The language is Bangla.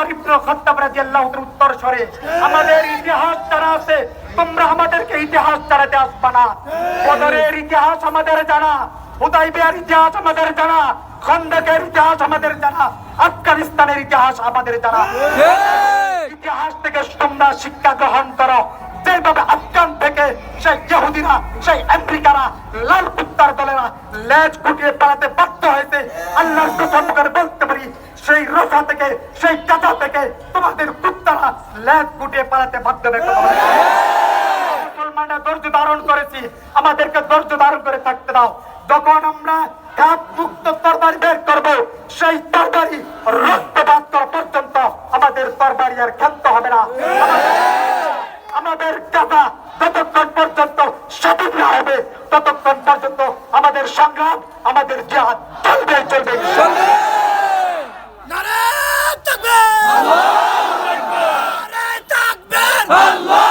ওমর ইবনে খাত্তাব রাদিয়াল্লাহু তাআলার উত্তর স্বরে আমাদের ইতিহাস জানা আছে তোমরা আমাদেরকে ইতিহাস জানাতে আসবা না। বদরের ইতিহাস আমাদের জানা হুদাইবিয়ার ইতিহাস আমাদের জানা খন্দকের ইতিহাস আমাদের জানা আফগানিস্তানের ইতিহাস আমাদের জানা। ইতিহাস থেকে তোমরা শিক্ষা গ্রহণ করো। যেভাবে আফগান থেকে সেই ইহুদিরা সেই আমেরিকারা লাল কুত্তার দলেরা লেজ গুটিয়ে পালাতে বাধ্য হয়েছে আল্লাহর কসম করে সেই রসা থেকে, সেই কাঁচা থেকে তোমাদের কুত্তারা লেজ গুটিয়ে পালাতে বাধ্য মুসলমানরা ধৈর্য ধারণ করেছি, আমাদেরকে ধৈর্য ধারণ করে থাকতে দাও। যখন আমরা মুক্ত তরবারি বের করব, সেই তরবারি করা পর্যন্ত আমাদের তরবারি আর ক্ষান্ত হবে না। আমাদের- কাটা যতক্ষণ পর্যন্ত সঠিক না হবে, ততক্ষণ পর্যন্ত আমাদের সংগ্রাম, আমাদের জাহাজ চলবে চলবে। Allah!